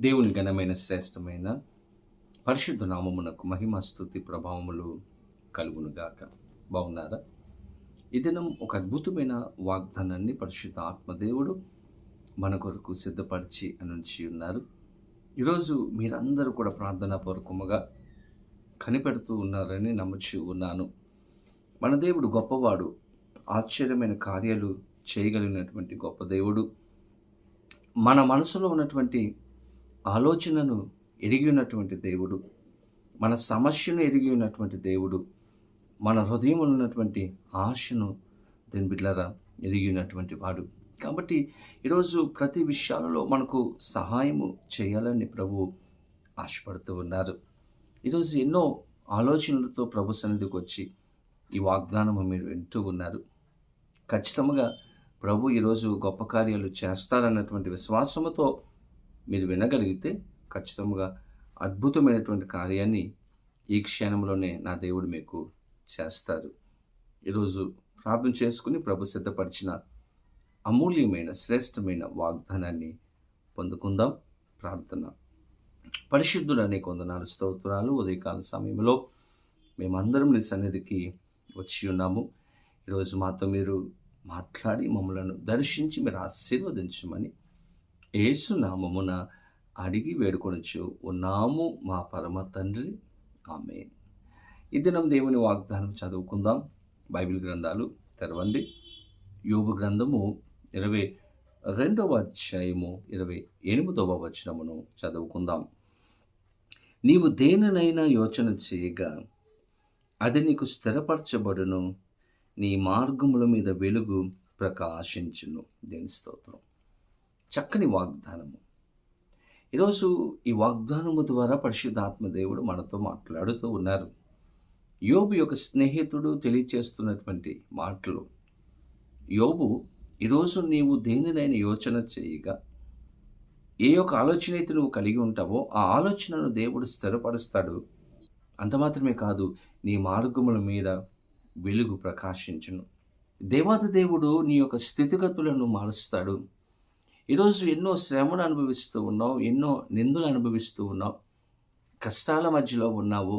దేవుని ఘనమైన శ్రేష్టమైన పరిశుద్ధ నామమునకు మహిమ స్థుతి ప్రభావములు కలుగునుగాక. బాగున్నారా? ఈ దినం ఒక అద్భుతమైన వాగ్దానాన్ని పరిశుద్ధ ఆత్మదేవుడు మన కొరకు సిద్ధపరిచి అనుంచి ఉన్నారు. ఈరోజు మీరందరూ కూడా ప్రార్థనా పూర్వకముగా కనిపెడుతూ ఉన్నారని నమ్ముచి ఉన్నాను. మన దేవుడు గొప్పవాడు. ఆశ్చర్యమైన కార్యాలు చేయగలిగినటువంటి గొప్ప దేవుడు. మన మనసులో ఉన్నటువంటి ఆలోచనను ఎరిగి ఉన్నటువంటి దేవుడు మన సమస్యను ఎరిగి ఉన్నటువంటి దేవుడు మన హృదయంలో ఉన్నటువంటి ఆశను దీని బిడ్డరా ఎరిగి ఉన్నటువంటి వాడు. కాబట్టి ఈరోజు ప్రతి విషయాలలో మనకు సహాయము చేయాలని ప్రభు ఆశపడుతూ ఉన్నారు. ఈరోజు ఎన్నో ఆలోచనలతో ప్రభు సన్నిధికి వచ్చి ఈ వాగ్దానము మీరు వింటూ ఉన్నారు. ఖచ్చితంగా ప్రభు ఈరోజు గొప్ప కార్యాలు చేస్తారన్నటువంటి విశ్వాసముతో మీరు వినగలిగితే ఖచ్చితంగా అద్భుతమైనటువంటి కార్యాన్ని ఈ క్షణంలోనే నా దేవుడు మీకు చేస్తారు. ఈరోజు ప్రార్థన చేసుకుని ప్రభు సిద్ధపరిచిన అమూల్యమైన శ్రేష్టమైన వాగ్దానాన్ని పొందుకుందాం. ప్రార్థన. పరిశుద్ధుడనే కొందనాలు స్తోత్రాలు ఉదయకాల సమయంలో మేమందరం నీ సన్నిధికి వచ్చి ఉన్నాము. ఈరోజు మాతో మీరు మాట్లాడి మమ్మలను దర్శించి మీరు ఆశీర్వదించమని ఏసునామమున అడిగి వేడుకొనొచ్చు ఉన్నాము మా పరమ తండ్రి. ఆమె ఈ దినం దేవుని వాగ్దానం చదువుకుందాం. బైబిల్ గ్రంథాలు తెరవండి. యోగు గ్రంథము ఇరవై రెండవ అధ్యాయము ఇరవై ఎనిమిదవ వచనమును చదువుకుందాం. నీవు దేనినైనా యోచన చేయగా అది నీకు స్థిరపరచబడును. నీ మార్గముల మీద వెలుగు ప్రకాశించును. దేని స్తోత్రం. చక్కని వాగ్దానము. ఈరోజు ఈ వాగ్దానము ద్వారా పరిశుద్ధాత్మ దేవుడు మనతో మాట్లాడుతూ ఉన్నారు. యోబు యొక్క స్నేహితుడు తెలియచేస్తున్నటువంటి మాటలు. యోబు ఈరోజు నీవు దేనినైనా యోచన చేయగా ఏ యొక్క ఆలోచన అయితే నువ్వు కలిగి ఉంటావో ఆ ఆలోచనను దేవుడు స్థిరపరుస్తాడు. అంత మాత్రమే కాదు నీ మార్గముల మీద వెలుగు ప్రకాశించును. దేవాది దేవుడు నీ యొక్క స్థితిగతులను మారుస్తాడు. ఈరోజు ఎన్నో శ్రమను అనుభవిస్తూ ఉన్నావు ఎన్నో నిందులు అనుభవిస్తూ ఉన్నావు కష్టాల మధ్యలో ఉన్నావు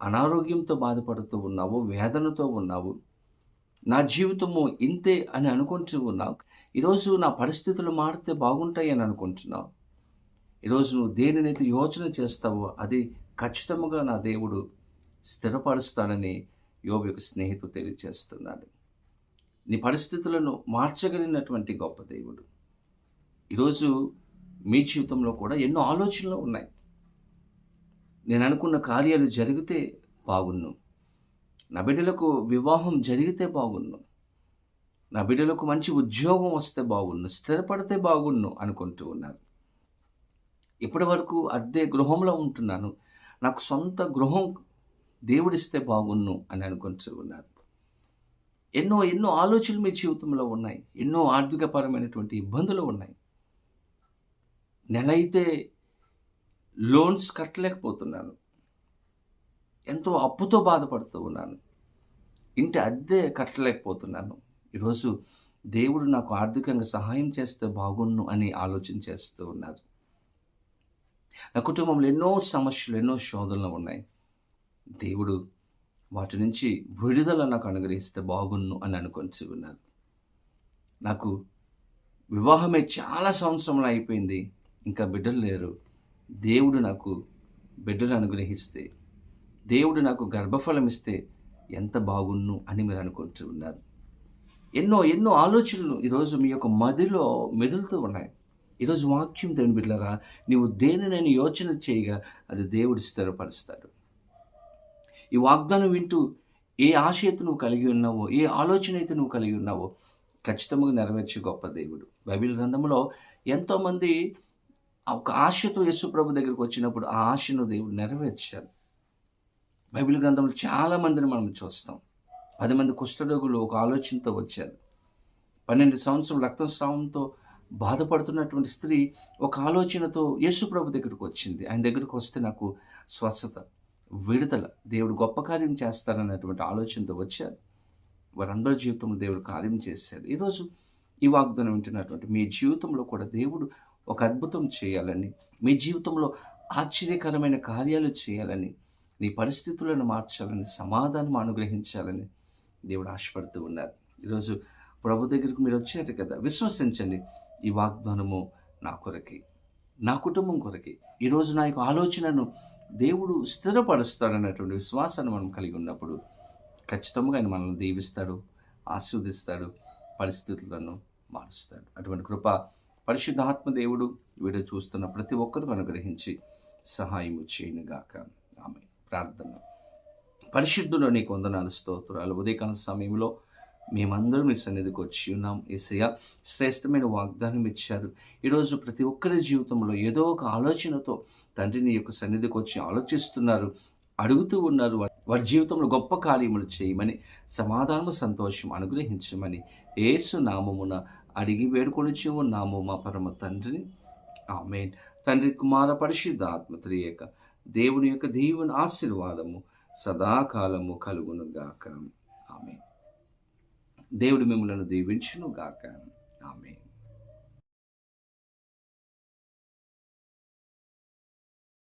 అనారోగ్యంతో బాధపడుతూ ఉన్నావు వేదనతో ఉన్నావు నా జీవితము ఇంతే అని అనుకుంటూ ఉన్నావు ఈరోజు నా పరిస్థితులు మారితే బాగుంటాయి అని అనుకుంటున్నావు. ఈరోజు నువ్వు దేనినైతే యోచన చేస్తావో అది ఖచ్చితంగా నా దేవుడు స్థిరపరుస్తానని యోబు యొక్క స్నేహితుడు తెలియజేస్తున్నాడు. నీ పరిస్థితులను మార్చగలిగినటువంటి గొప్ప దేవుడు. ఈరోజు మీ జీవితంలో కూడా ఎన్నో ఆలోచనలు ఉన్నాయి. నేను అనుకున్న కార్యాలు జరిగితే బాగున్ను. నా బిడ్డలకు వివాహం జరిగితే బాగున్ను. నా బిడ్డలకు మంచి ఉద్యోగం వస్తే బాగున్ను స్థిరపడితే బాగున్ను అనుకుంటూ ఉన్నారు ఇప్పటి వరకు అద్దె గృహంలో ఉంటున్నాను. నాకు సొంత గృహం దేవుడిస్తే బాగున్ను అని అనుకుంటూ ఉన్నారు ఎన్నో ఎన్నో ఆలోచనలు మీ జీవితంలో ఉన్నాయి. ఎన్నో ఆర్థికపరమైనటువంటి ఇబ్బందులు ఉన్నాయి. నెల అయితే లోన్స్ కట్టలేకపోతున్నాను. ఎంతో అప్పుతో బాధపడుతూ ఉన్నాను. ఇంటి అద్దె కట్టలేకపోతున్నాను. ఈరోజు దేవుడు నాకు ఆర్థికంగా సహాయం చేస్తే బాగున్ను అని ఆలోచన చేస్తూ ఉన్నారు నా కుటుంబంలో ఎన్నో సమస్యలు ఎన్నో శోధనలు ఉన్నాయి. దేవుడు వాటి నుంచి విడుదల నాకు అనుగ్రహిస్తే బాగున్ను అని అనుకొని ఉన్నారు నాకు వివాహమే చాలా సంవత్సరంలో అయిపోయింది. ఇంకా బిడ్డలు లేరు. దేవుడు నాకు బిడ్డలు అనుగ్రహిస్తే దేవుడు నాకు గర్భఫలం ఇస్తే ఎంత బాగున్ను అని మీరు అనుకుంటూ ఉన్నారు. ఎన్నో ఎన్నో ఆలోచనలు ఈరోజు మీ యొక్క మదిలో మెదులుతూ ఉన్నాయి. ఈరోజు వాక్యం దేవుని బిడ్డలరా నీవు దేనినైనా యోచన చేయగా అది దేవుడు స్థిరపరుస్తాడు. ఈ వాగ్దానం వింటూ ఏ ఆశ అయితే నువ్వు కలిగి ఉన్నావో ఏ ఆలోచన అయితే నువ్వు కలిగి ఉన్నావో ఖచ్చితంగా నెరవేర్చే గొప్ప దేవుడు. బైబిల్ గ్రంథంలో ఎంతోమంది ఒక ఆశతో యేసు ప్రభు దగ్గరికి వచ్చినప్పుడు ఆ ఆశను దేవుడు నెరవేర్చారు బైబిల్ గ్రంథంలో చాలా మందిని మనం చూస్తాం. పది మంది కుష్ఠరోగులు ఒక ఆలోచనతో వచ్చారు. పన్నెండు సంవత్సరం రక్తస్రావంతో బాధపడుతున్నటువంటి స్త్రీ ఒక ఆలోచనతో యేసు ప్రభు దగ్గరికి వచ్చింది. ఆయన దగ్గరికి వస్తే నాకు స్వస్థత విడుదల దేవుడు గొప్ప కార్యం చేస్తారన్నటువంటి ఆలోచనతో వచ్చారు. వారందరి జీవితంలో దేవుడు కార్యం చేశారు ఈరోజు ఈ వాగ్దానం వింటున్నటువంటి మీ జీవితంలో కూడా దేవుడు ఒక అద్భుతం చేయాలని మీ జీవితంలో ఆశ్చర్యకరమైన కార్యాలు చేయాలని నీ పరిస్థితులను మార్చాలని సమాధానం అనుగ్రహించాలని దేవుడు ఆశపడుతూ ఉన్నారు. ఈరోజు ప్రభు దగ్గరికి మీరు వచ్చారు కదా విశ్వసించండి ఈ వాగ్దానము నా కొరకి నా కుటుంబం కొరకి. ఈరోజు నా యొక్క ఆలోచనను దేవుడు స్థిరపరుస్తాడన్నటువంటి విశ్వాసాన్ని మనం కలిగి ఉన్నప్పుడు ఖచ్చితంగా ఆయన మనల్ని దీవిస్తాడు ఆస్వాదిస్తాడు పరిస్థితులను మారుస్తాడు. అటువంటి కృప పరిశుద్ధాత్మ దేవుడు వీడియో చూస్తున్న ప్రతి ఒక్కరికి అనుగ్రహించి సహాయము చేయనుగాక. ఆమె ప్రార్థన. పరిశుద్ధుడు నీకు వందనాలు స్తోత్రాలు. ఉదయకాల సమయంలో మేమందరం మీ సన్నిధికి వచ్చి ఉన్నాం. ఏసయ్య శ్రేష్టమైన వాగ్దానం ఇచ్చారు. ఈరోజు ప్రతి ఒక్కరి జీవితంలో ఏదో ఒక ఆలోచనతో తండ్రిని యొక్క సన్నిధికి వచ్చి ఆలోచిస్తున్నారు అడుగుతూ ఉన్నారు. వారి జీవితంలో గొప్ప కార్యములు చేయమని సమాధానము సంతోషం అనుగ్రహించమని ఏసు నామమున అడిగి వేడుకొనిచి ఉన్నాము మా పరమ తండ్రిని ఆమె తండ్రి కుమార పరిశుద్ధ ఆత్మ దేవుని యొక్క దీవుని ఆశీర్వాదము సదాకాలము కలుగును గాక. ఆమె దేవుడు మిమ్మలను దీవించును గాక. ఆమె